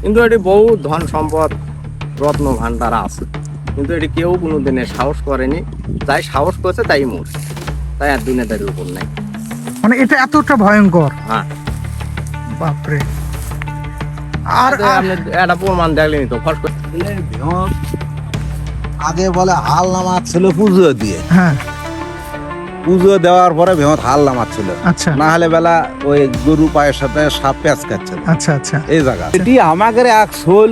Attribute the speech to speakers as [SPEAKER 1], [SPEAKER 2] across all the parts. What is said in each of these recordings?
[SPEAKER 1] কিন্তু এটি বহু ধন সম্পদ রত্ন ভান্ডার আছে। কিন্তু এটি কেউ কোনো দিনে সাহস করেনি। তাই সাহস করছে তাই মরছে। তাই আর দুনিয়াদারির উপর নাই।
[SPEAKER 2] মানে এটা এতটা ভয়ঙ্কর।
[SPEAKER 1] হ্যাঁ।
[SPEAKER 2] বাপরে। আর
[SPEAKER 1] আপনি একটা প্রমাণ দেখলেনি তো ফস করে।
[SPEAKER 3] ভেঁত আগে বলে হাল নামাচ্ছিল পুজো দিয়ে।
[SPEAKER 2] হ্যাঁ।
[SPEAKER 3] পুজো দেওয়ার পরে ভেঁত হাল নামাচ্ছিল
[SPEAKER 2] আচ্ছা।
[SPEAKER 3] না হলে বেলা ওই গরু পায়ের সাথে সাপ প্যাঁচ খাচ্ছে।
[SPEAKER 2] আচ্ছা আচ্ছা।
[SPEAKER 3] এই জায়গা। এটি আমাদের এক সোল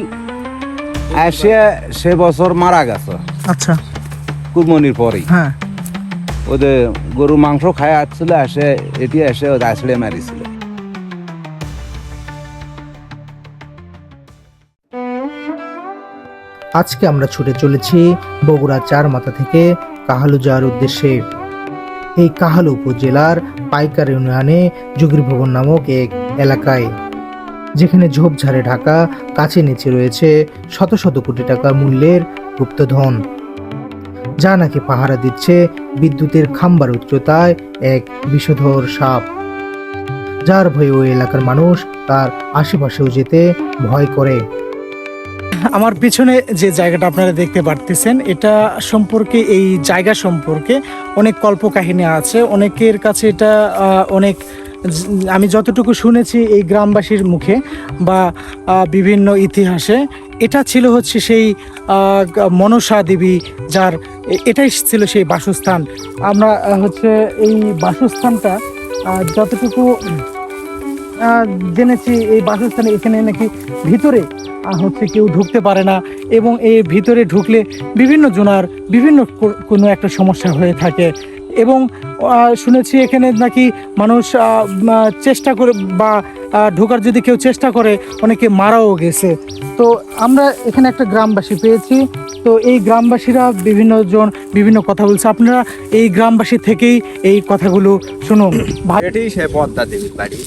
[SPEAKER 3] এসে সে বছর মারা গেছে।
[SPEAKER 2] আচ্ছা।
[SPEAKER 3] কুরমনির পরেই।
[SPEAKER 2] হ্যাঁ।
[SPEAKER 3] ওদের গরু মাংস খায় আসছিল এসে এটি এসে ওদের আসলে মারিছিল।
[SPEAKER 4] আজকে আমরা ছুটে চলেছি বগুড়া চার মাথা থেকে কাহালু যাওয়ার উদ্দেশ্যে। এই কাহালু উপজেলার পাইকার ইউনিয়নে যুগির ভবন নামক এক এলাকায়। যেখানে ঝোপঝাড়ে ঢাকা, কাছে নিচে রয়েছে শত শত কোটি টাকা মূল্যের গুপ্তধন। যা নাকি পাহারা দিচ্ছে বিদ্যুতের খাম্বার উচ্চতায় এক বিষধর সাপ। যার ভয়ে ওই এলাকার মানুষ তার আশেপাশেও যেতে ভয় করে।
[SPEAKER 2] আমার পিছনে যে জায়গাটা আপনারা দেখতে পারতেছেন, এটা সম্পর্কে, এই জায়গা সম্পর্কে অনেক কল্পকাহিনী আছে। অনেকের কাছে এটা অনেক, আমি যতটুকু শুনেছি এই গ্রামবাসীর মুখে বা বিভিন্ন ইতিহাসে, এটা ছিল হচ্ছে সেই মনসা দেবী যার, এটাই ছিল সেই বাসস্থান। আমরা হচ্ছে এই বাসস্থানটা যতটুকু জেনেছি এই বাসস্থানে এখানে নাকি ভিতরে হচ্ছে কেউ ঢুকতে পারে না এবং এই ভিতরে ঢুকলে বিভিন্ন জনার বিভিন্ন কোনো একটা সমস্যা হয়ে থাকে। এবং শুনেছি এখানে নাকি মানুষ চেষ্টা করে বা ঢোকার যদি কেউ চেষ্টা করে, অনেকে মারাও গেছে। তো আমরা এখানে একটা গ্রামবাসী পেয়েছি। তো এই গ্রামবাসীরা বিভিন্ন জন বিভিন্ন কথা বলছে। আপনারা এই গ্রামবাসী থেকেই এই কথাগুলো শুনুন।
[SPEAKER 1] এটি সে পদ্মা দেবীর বাড়ি।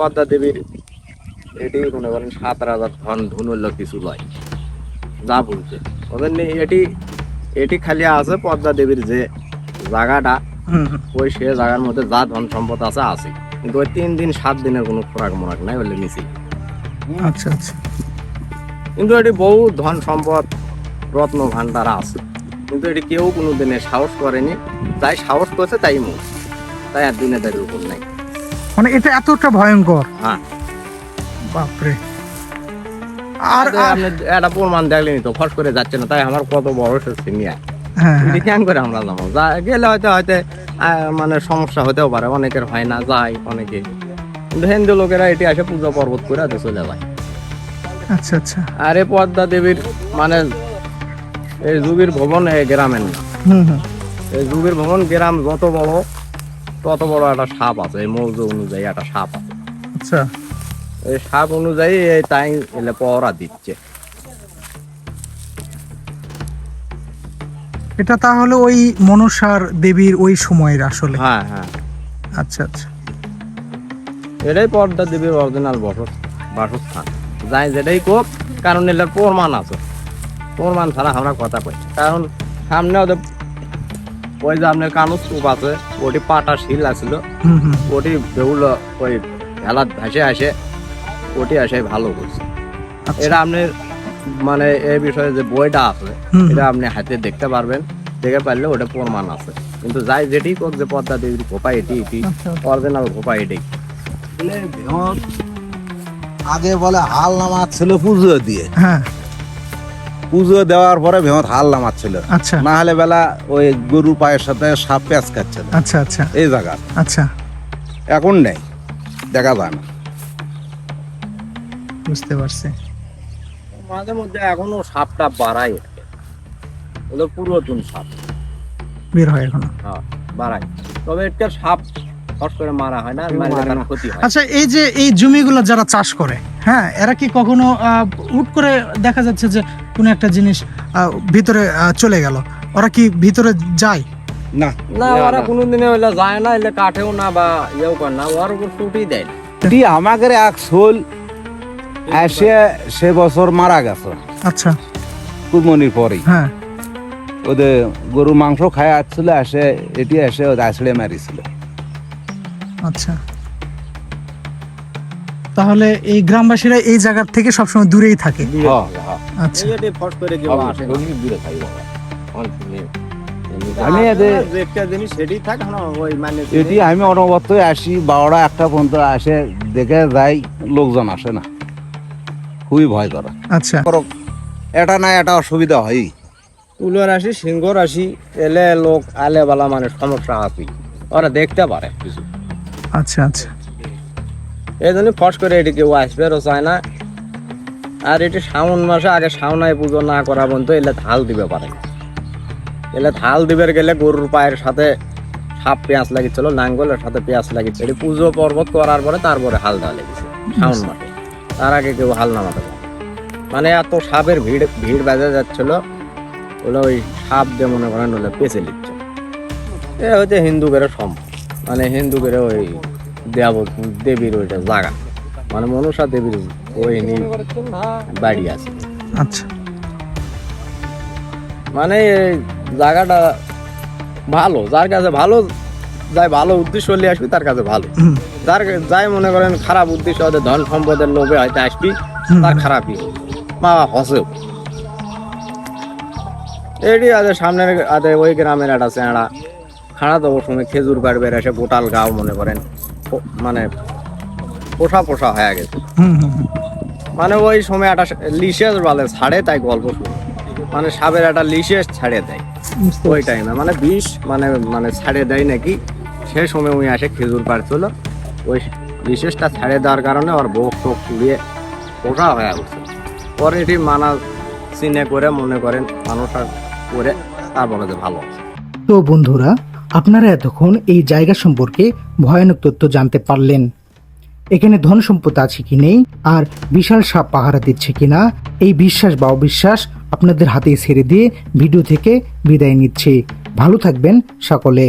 [SPEAKER 1] পদ্মা দেবীর এটি মনে করেন সাত হাজার ধন ধনুল্য কিছু লয়। যা বলছে। ওদের এটি এটি খালি আছে পদ্মা দেবীর যে জায়গাটা। ওই সে জায়গার মধ্যে যা ধন সম্পদ আছে আছে। কিন্তু ওই তিন দিন সাত দিনের কোনো খোরাক মোরাক নাই বলে মিছিল
[SPEAKER 2] আচ্ছা আচ্ছা।
[SPEAKER 1] কিন্তু এটি বহু ধন সম্পদ রত্ন ভান্ডার আছে। কিন্তু এটি কেউ কোনো দিনে সাহস করেনি। তাই সাহস করছে তাই মরছে। তাই আর দুনিয়াদারির উপর নাই।
[SPEAKER 2] মানে এটা এতটা ভয়ঙ্কর।
[SPEAKER 1] হ্যাঁ।
[SPEAKER 2] বাপরে। আর
[SPEAKER 1] আপনি একটা প্রমাণ দেখলেনি তো ফস করে যাচ্ছে না তাই আমার কত বড় সিনিয়র
[SPEAKER 2] হ্যাঁ হ্যাঁ।
[SPEAKER 1] কেন করে আমরা যাব যা গেলে হয়তো হয়তো মানে সমস্যা হতেও পারে অনেকের হয় না যায় অনেকে। কিন্তু হিন্দু লোকেরা এটি আসে পূজা পর্বত করে চলে যায়।
[SPEAKER 2] আচ্ছা আচ্ছা।
[SPEAKER 1] আর পদ্মা দেবীর মানে এই যুগের ভবন গ্রামের না। এই যুগের ভবন গ্রাম যত বড় তত বড় একটা সাপ আছে এই মৌজু অনুযায়ী একটা সাপ আছে।
[SPEAKER 2] আচ্ছা।
[SPEAKER 1] এই সাপ অনুযায়ী এই তাই এলে পহরা দিচ্ছে।
[SPEAKER 2] এটা তাহলে ওই মনসার দেবীর ওই সময়ের আসলে?
[SPEAKER 1] হ্যাঁ হ্যাঁ।
[SPEAKER 2] আচ্ছা আচ্ছা।
[SPEAKER 1] এটাই পদ্মা দেবীর অরিজিনাল বসত বাসস্থান। যাই যেটাই কোক কারণ এটার প্রমাণ আছে। প্রমাণ ছাড়া আমরা কথা কই কারণ সামনে ওদের ওই যে আপনার কালো কূপ আছে ওটি পাটা শিল আছিল।
[SPEAKER 2] হুম হুম।
[SPEAKER 1] ওটি বেউল ওই ভেলাত ভাসে আসে ওটি আসে ভালো করছে।
[SPEAKER 2] আচ্ছা।
[SPEAKER 1] এটা আপনি মানে এই বিষয়ে যে বইটা আছে এটা আপনি হাতে দেখতে পারবেন দেখে পারলে ওটা প্রমাণ আছে। কিন্তু যাই যেটি কোক যে পদ্মা দেবীর ঘোপা এটি এটি
[SPEAKER 2] আচ্ছা
[SPEAKER 1] অরিজিনাল ঘোপা এটি।
[SPEAKER 3] ভেঁত আগে বলে হাল নামাচ্ছিল পুজো দিয়ে।
[SPEAKER 2] হ্যাঁ।
[SPEAKER 3] পুজো দেওয়ার পরে ভেঁত হাল নামাচ্ছিল।
[SPEAKER 2] আচ্ছা।
[SPEAKER 3] না হলে বেলা ওই গরু পায়ের সাথে সাপ প্যাঁচ খাচ্ছে
[SPEAKER 2] আচ্ছা আচ্ছা।
[SPEAKER 3] এই জায়গা।
[SPEAKER 2] আচ্ছা।
[SPEAKER 3] এখন নেই। দেখা যায় না।
[SPEAKER 2] বুঝতে পারছি।
[SPEAKER 1] মাঝে মধ্যে এখনও সাপটা বাড়ায়। ওদের পুরাতন সাপ।
[SPEAKER 2] বের হয় এখনও।
[SPEAKER 1] হ্যাঁ বাড়ায়। তবে এটা সাপ হট করে মারা হয় না মারলে তার ক্ষতি হয়।
[SPEAKER 2] আচ্ছা এই যে এই জমিগুলো যারা চাষ করে হ্যাঁ এরা কি কখনো হুট করে দেখা যাচ্ছে যে কোনো একটা জিনিস ভিতরে চলে গেল? ওরা কি ভিতরে যায়?
[SPEAKER 3] না।
[SPEAKER 1] না ওরা কোনোদিনে হইলে যায় না এলে কাটেও না বা ইয়েও করে না ওর উপর ছুটি দেয়।
[SPEAKER 3] আমাদের এক সোল এসে সে বছর মারা গেছে।
[SPEAKER 2] আচ্ছা।
[SPEAKER 3] কুরমনির পরেই।
[SPEAKER 2] হ্যাঁ।
[SPEAKER 3] ওদের গরু মাংস খায় আসছিল এসে এটি এসে ওদের আসলে মারিছিল।
[SPEAKER 2] আচ্ছা। তাহলে এই গ্রামবাসীরা এই জায়গার থেকে সবসময় দূরেই থাকে।
[SPEAKER 3] হ্যাঁ,
[SPEAKER 2] আচ্ছা।
[SPEAKER 1] এই যে ফট করে কেউ আসে না।
[SPEAKER 3] দূরে থাকি বাবা।
[SPEAKER 1] অনেক নেই।
[SPEAKER 3] আমি এদের-
[SPEAKER 1] একটা জিনিস সেটাই থাক ওই মানে
[SPEAKER 3] আমি আসি বারোটা একটা পর্যন্ত আসে দেখে যাই লোকজন আসে না। খুবই ভয় করে।
[SPEAKER 2] আচ্ছা।
[SPEAKER 3] এটা না এটা অসুবিধা হয়
[SPEAKER 1] তুলো রাশি সিংহ রাশি এলে লোক আলে বালা মানে সমস্যা আছে ওরা দেখতে পারে কিছু।
[SPEAKER 2] আচ্ছা আচ্ছা।
[SPEAKER 1] এই জন্য ফস করে এটি কেউ আসবে ও চায় না। আর এটি শ্রাবণ মাসে আগে শ্রাবণায় পুজো না করা পর্যন্ত এলে ধাল দিবে পারে। এলে ধাল দিবে গেলে গরুর পায়ের সাথে সাপ পেঁয়াজ লাগিয়েছিল নাঙ্গলের সাথে পেঁয়াজ লাগিয়েছিল। এটি পুজো পর্বত করার পরে তারপরে হাল দেওয়া লেগেছে শ্রাবণ মাসে। তার আগে কেউ হাল নামাতে পারে মানে এত সাপের ভিড় ভিড় বেজে যাচ্ছিল ওগুলো ওই সাপ দিয়ে মনে করেন ওগুলো পেঁচে নিচ্ছে। এ হচ্ছে হিন্দুদের সম্ভব। মানে হিন্দুদের ওই দেব দেবীর ওইটা জায়গা। মানে মনসা দেবীর ওই বাড়ি আছে।
[SPEAKER 2] আচ্ছা।
[SPEAKER 1] মানে এই জায়গাটা ভালো যার কাছে ভালো যাই ভালো উদ্দেশ্য নিয়ে আসবি তার কাছে ভালো। যার যাই মনে করেন খারাপ উদ্দেশ্য হয়তো ধন সম্পদের লোভে হয়তো আসবি তার খারাপই। মা হসেও। এটি আছে সামনের আদে ওই গ্রামের একটা চেঁড়া। খাড়া দেবো সময় খেজুর গাছ বের এসে গোটাল গাও মনে করেন মানে পোষা পোষা হয়ে গেছে। মানে ওই সময় একটা লিশেষ বলে ছাড়ে তাই গল্প শুনি। মানে সাপের একটা লিশেষ ছাড়ে দেয়। ওই টাইমে মানে বিষ মানে মানে ছাড়ে দেয় নাকি? সে সময় উনি আসে খেজুর পাড়ছিল ওই বিশেষটা ছাড়ে দেওয়ার কারণে ওর বোক টোক পুড়িয়ে পোষা হয়ে উঠছে পরে এটি মানা চিনে করে মনে করেন মানুষ আর করে তারপরে যে ভালো।
[SPEAKER 4] তো বন্ধুরা আপনারা এতক্ষণ এই জায়গা সম্পর্কে ভয়ানক তথ্য জানতে পারলেন। এখানে ধন সম্পদ আছে কি নেই, আর বিশাল সাপ পাহারা দিচ্ছে কি না, এই বিশ্বাস বা অবিশ্বাস আপনাদের হাতে ছেড়ে দিয়ে ভিডিও থেকে বিদায় নিচ্ছি। ভালো থাকবেন সকলে।